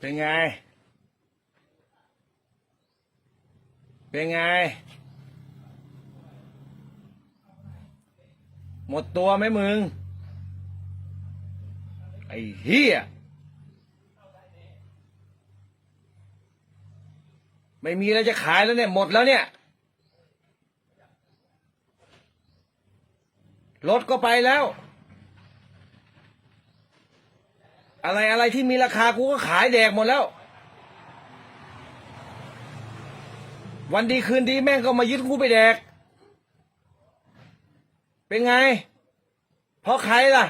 เป็นไง เป็นไง หมดตัวไหมมึง ไอ้เฮียไม่มีแล้วจะขายแล้วเนี่ย หมดแล้วเนี่ย รถก็ไปแล้ว อะไรอะไรที่มีราคากูก็ขายแดกหมดแล้ว วันดีคืนดีแม่งก็มายึดกูไปแดก เป็นไง เพราะใครล่ะ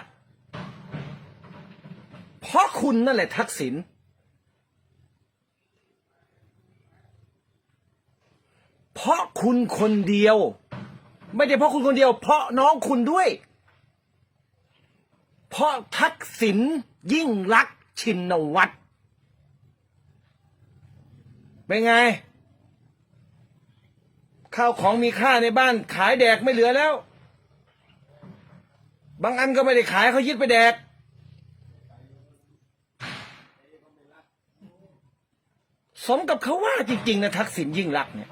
เพราะคุณนั่นแหละทักษิณเพราะคุณคนเดียว ไม่ได้เพราะคุณคนเดียว เพราะน้องคุณด้วย เพราะทักษิณยิ่งรักชินวัตรเป็นไง ข้าวของมีค่าในบ้านขายแดกไม่เหลือแล้ว บางอันก็ไม่ได้ขายเขายึดไปแดก สมกับเขาว่าจริง ๆ นะทักษิณยิ่งรักเนี่ย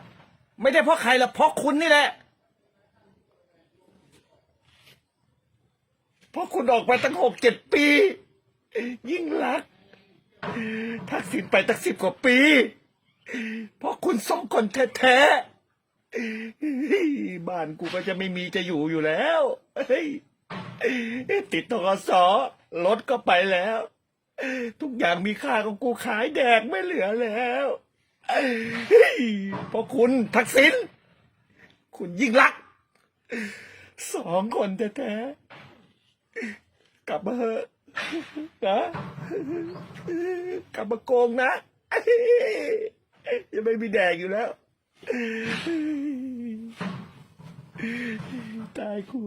ไม่ได้เพราะใครละเพราะคุณนี่แหละ เพ ราะคุณออกไปตั้งหกเจ็ดปี ยิ่งรัก ทักษิณไปตั้งสิบกว่าปี เพราะคุณสองคนแท้ๆบ้านกูก็จะไม่มีจะอยู่อยู่แล้วติดตกสรถก็ไปแล้ว ทุกอย่างมีค่าของกูขายแดกไม่เหลือแล้วเพราะคุณทักษิณคุณยิ่งรัก สองคนแท้ๆ กลับมาเถอะนะกลับมาโกงนะยังไม่มีแดกอยู่แล้ว ตายกู